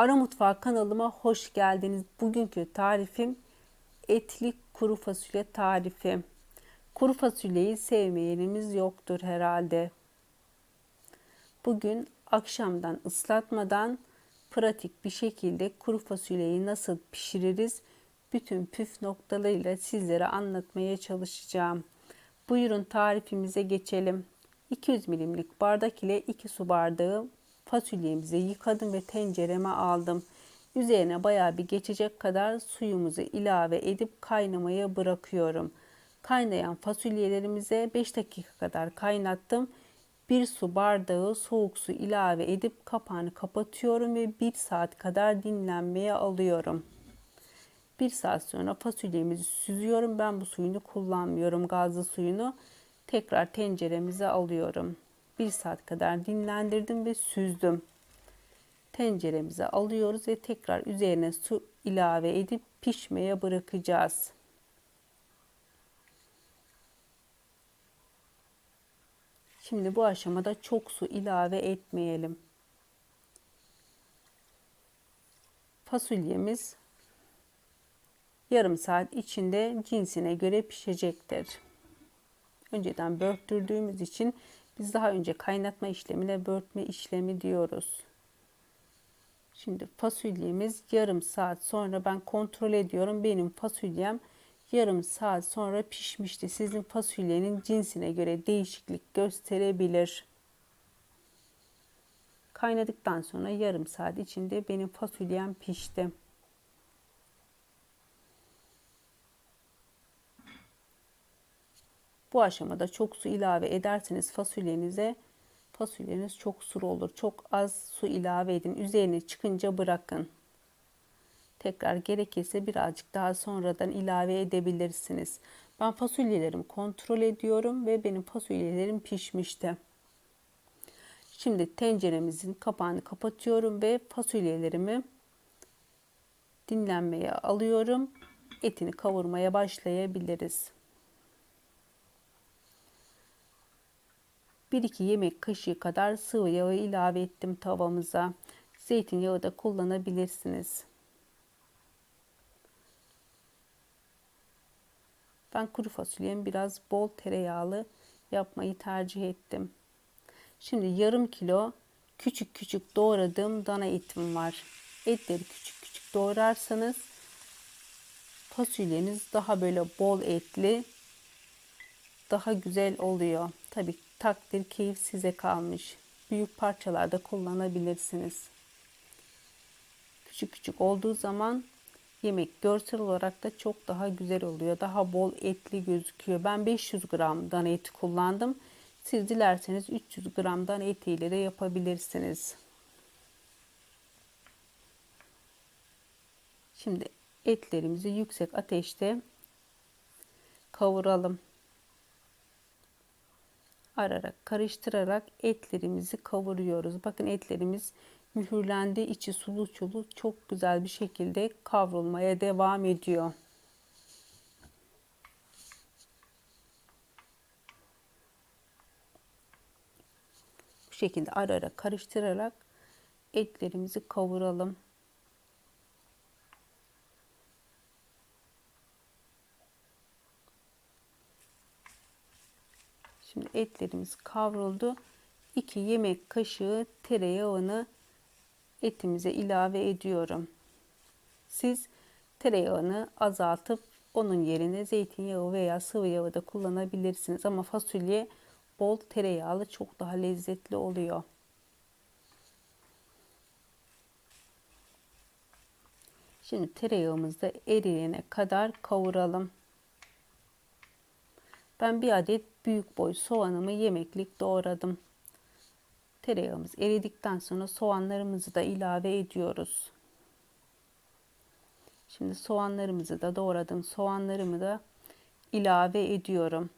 Ara Mutfağı kanalıma hoş geldiniz. Bugünkü tarifim etli kuru fasulye tarifi. Kuru fasulyeyi sevmeyenimiz yoktur herhalde. Bugün akşamdan ıslatmadan pratik bir şekilde kuru fasulyeyi nasıl pişiririz bütün püf noktalarıyla sizlere anlatmaya çalışacağım. Buyurun tarifimize geçelim. 200 milimlik bardak ile 2 su bardağı fasulyemizi yıkadım ve tencereme aldım. Üzerine baya bir geçecek kadar suyumuzu ilave edip kaynamaya bırakıyorum. Kaynayan fasulyelerimize 5 dakika kadar kaynattım. 1 su bardağı soğuk su ilave edip kapağını kapatıyorum ve 1 saat kadar dinlenmeye alıyorum. 1 saat sonra fasulyemizi süzüyorum. Ben bu suyunu kullanmıyorum gazlı suyunu. Tekrar tenceremize alıyorum. 1 saat kadar dinlendirdim ve süzdüm. Tenceremize alıyoruz ve tekrar üzerine su ilave edip pişmeye bırakacağız. Şimdi bu aşamada çok su ilave etmeyelim. Fasulyemiz yarım saat içinde cinsine göre pişecektir. Önceden börttürdüğümüz için biz daha önce kaynatma işlemine börtme işlemi diyoruz. Şimdi fasulyemiz yarım saat sonra ben kontrol ediyorum. Benim fasulyem yarım saat sonra pişmişti. Sizin fasulyenin cinsine göre değişiklik gösterebilir. Kaynadıktan sonra yarım saat içinde benim fasulyem pişti. Bu aşamada çok su ilave ederseniz fasulyenize fasulyeniz çok sulu olur. Çok az su ilave edin. Üzerine çıkınca bırakın. Tekrar gerekirse birazcık daha sonradan ilave edebilirsiniz. Ben fasulyelerimi kontrol ediyorum ve benim fasulyelerim pişmişti. Şimdi tenceremizin kapağını kapatıyorum ve fasulyelerimi dinlenmeye alıyorum. Etini kavurmaya başlayabiliriz. 1-2 yemek kaşığı kadar sıvı yağı ilave ettim tavamıza. Zeytinyağı da kullanabilirsiniz. Ben kuru fasulyemi biraz bol tereyağlı yapmayı tercih ettim. Şimdi yarım kilo küçük küçük doğradığım dana etim var. Etleri küçük küçük doğrarsanız fasulyeniz daha böyle bol etli daha güzel oluyor. Tabii takdir keyif size kalmış. Büyük parçalarda kullanabilirsiniz. Küçük küçük olduğu zaman yemek görsel olarak da çok daha güzel oluyor. Daha bol etli gözüküyor. Ben 500 gram dana eti kullandım. Siz dilerseniz 300 gramdan etiyle de yapabilirsiniz. Şimdi etlerimizi yüksek ateşte kavuralım ararak karıştırarak etlerimizi kavuruyoruz. Bakın etlerimiz mühürlendi, içi sulu sulu çok güzel bir şekilde kavrulmaya devam ediyor. Bu şekilde ara ara karıştırarak etlerimizi kavuralım. Şimdi etlerimiz kavruldu. 2 yemek kaşığı tereyağını etimize ilave ediyorum. Siz tereyağını azaltıp onun yerine zeytinyağı veya sıvı yağı da kullanabilirsiniz. Ama fasulye bol tereyağlı çok daha lezzetli oluyor. Şimdi tereyağımızı eriyene kadar kavuralım. Ben bir adet büyük boy soğanımı yemeklik doğradım. Tereyağımız eridikten sonra soğanlarımızı da ilave ediyoruz. Şimdi soğanlarımızı da doğradım. Soğanlarımı da ilave ediyorum.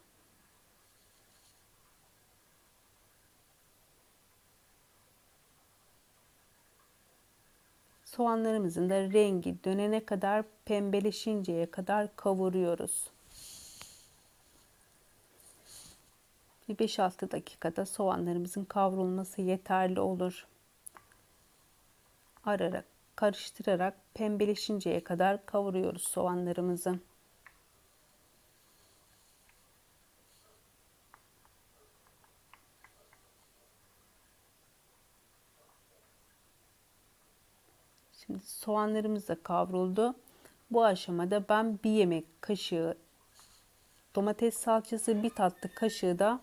Soğanlarımızın da rengi dönene kadar pembeleşinceye kadar kavuruyoruz. Bir 5-6 dakikada soğanlarımızın kavrulması yeterli olur. Ararak karıştırarak pembeleşinceye kadar kavuruyoruz soğanlarımızı. Şimdi soğanlarımız da kavruldu. Bu aşamada ben bir yemek kaşığı domates salçası, bir tatlı kaşığı da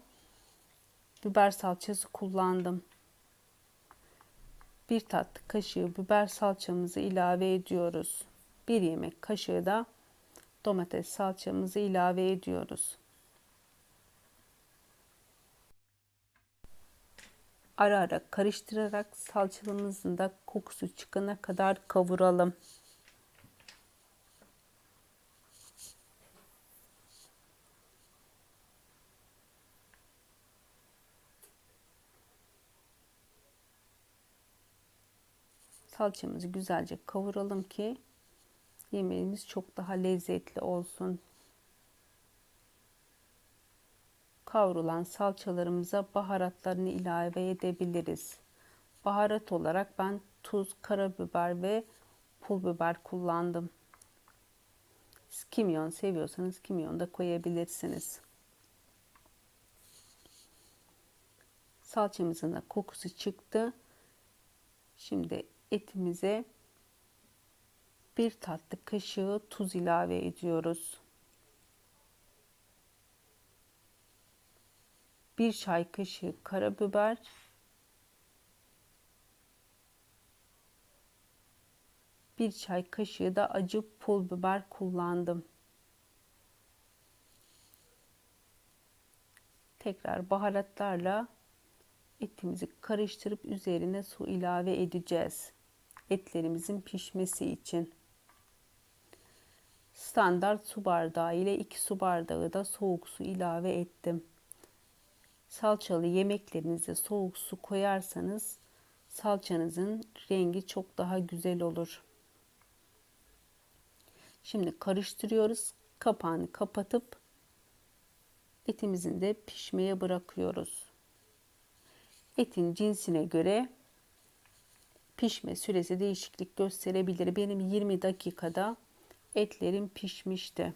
biber salçası kullandım. Bir tatlı kaşığı biber salçamızı ilave ediyoruz. Bir yemek kaşığı da domates salçamızı ilave ediyoruz. Ara ara karıştırarak salçamızın da kokusu çıkana kadar kavuralım. Salçamızı güzelce kavuralım ki yemeğimiz çok daha lezzetli olsun. Kavrulan salçalarımıza baharatlarını ilave edebiliriz. Baharat olarak ben tuz, karabiber ve pul biber kullandım. Kimyon seviyorsanız kimyon da koyabilirsiniz. Salçamızın da kokusu çıktı. Şimdi etimize bir tatlı kaşığı tuz ilave ediyoruz. Bir çay kaşığı karabiber, bir çay kaşığı da acı pul biber kullandım. Tekrar baharatlarla etimizi karıştırıp üzerine su ilave edeceğiz etlerimizin pişmesi için. Standart su bardağı ile 2 su bardağı da soğuk su ilave ettim. Salçalı yemeklerinize soğuk su koyarsanız salçanızın rengi çok daha güzel olur. Şimdi karıştırıyoruz. Kapağını kapatıp etimizin de pişmeye bırakıyoruz. Etin cinsine göre pişme süresi değişiklik gösterebilir. Benim 20 dakikada etlerim pişmişti.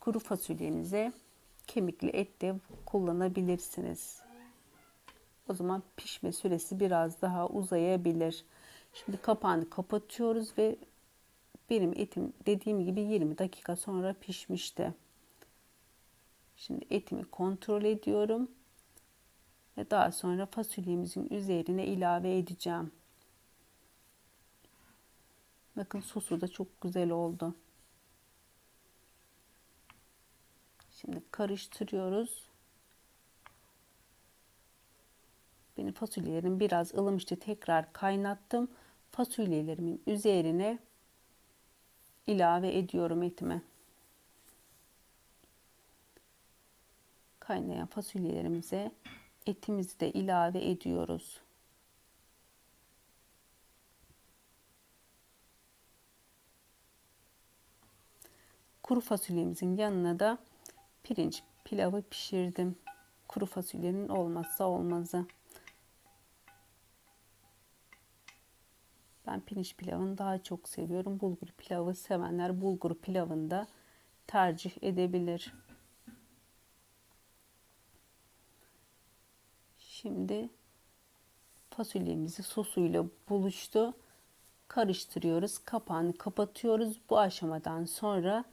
Kuru fasulyenize kemikli et de kullanabilirsiniz. O zaman pişme süresi biraz daha uzayabilir. Şimdi kapağını kapatıyoruz ve benim etim dediğim gibi 20 dakika sonra pişmişti. Şimdi etimi kontrol ediyorum ve daha sonra fasulyemizin üzerine ilave edeceğim. Bakın sosu da çok güzel oldu. Şimdi karıştırıyoruz. Benim fasulyelerim biraz ılımıştı. Tekrar kaynattım. Fasulyelerimin üzerine ilave ediyorum etime. Kaynayan fasulyelerimize etimizi de ilave ediyoruz. Kuru fasulyemizin yanına da pirinç pilavı pişirdim. Kuru fasulyenin olmazsa olmazı. Ben pirinç pilavını daha çok seviyorum. Bulgur pilavı sevenler bulgur pilavını da tercih edebilir. Şimdi fasulyemizi sosuyla buluştu. Karıştırıyoruz. Kapağını kapatıyoruz. Bu aşamadan sonra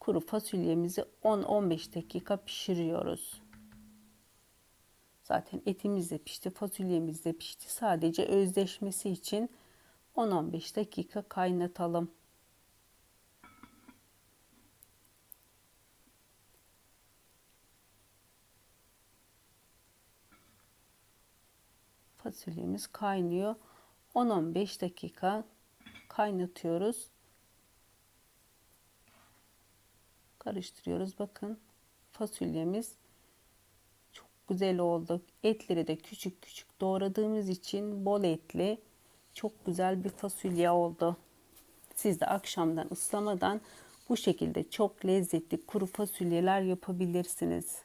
kuru fasulyemizi 10-15 dakika pişiriyoruz. Zaten etimiz de pişti, fasulyemiz de pişti. Sadece özleşmesi için 10-15 dakika kaynatalım. Fasulyemiz kaynıyor. 10-15 dakika kaynatıyoruz. Karıştırıyoruz. Bakın fasulyemiz çok güzel oldu. Etleri de küçük küçük doğradığımız için bol etli çok güzel bir fasulye oldu. Siz de akşamdan ıslamadan bu şekilde çok lezzetli kuru fasulyeler yapabilirsiniz.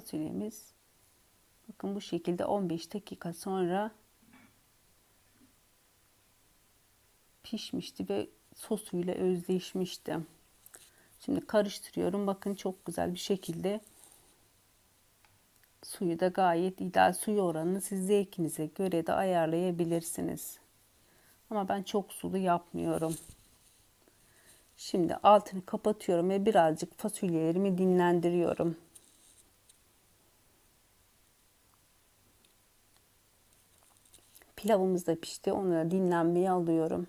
Fasulyemiz bakın bu şekilde 15 dakika sonra pişmişti ve sosuyla özleşmişti. Şimdi karıştırıyorum. Bakın çok güzel bir şekilde suyu da gayet ideal suyu oranını siz zevkinize göre de ayarlayabilirsiniz. Ama ben çok sulu yapmıyorum. Şimdi altını kapatıyorum ve birazcık fasulyelerimi dinlendiriyorum. Pilavımız da pişti. Onu da dinlenmeye alıyorum.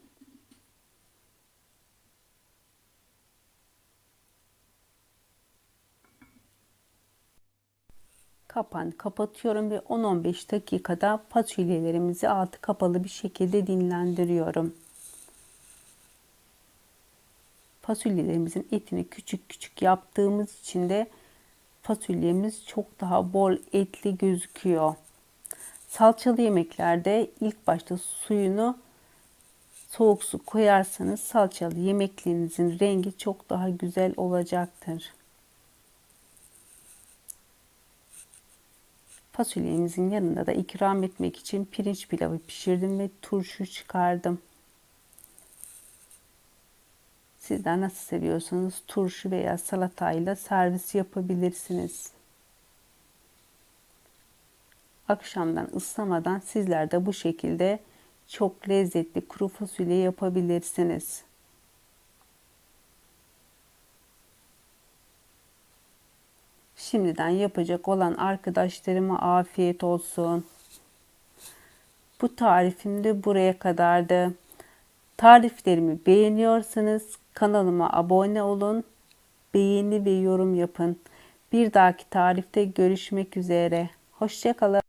Kapağını kapatıyorum ve 10-15 dakikada fasulyelerimizi altı kapalı bir şekilde dinlendiriyorum. Fasulyelerimizin etini küçük küçük yaptığımız için de fasulyemiz çok daha bol etli gözüküyor. Salçalı yemeklerde ilk başta suyunu soğuk su koyarsanız salçalı yemeklerinizin rengi çok daha güzel olacaktır. Fasulyemizin yanında da ikram etmek için pirinç pilavı pişirdim ve turşu çıkardım. Sizler nasıl seviyorsanız turşu veya salatayla servis yapabilirsiniz. Akşamdan ıslamadan sizler de bu şekilde çok lezzetli kuru fasulye yapabilirsiniz. Şimdiden yapacak olan arkadaşlarıma afiyet olsun. Bu tarifim de buraya kadardı. Tariflerimi beğeniyorsanız kanalıma abone olun. Beğeni ve yorum yapın. Bir dahaki tarifte görüşmek üzere. Hoşçakalın.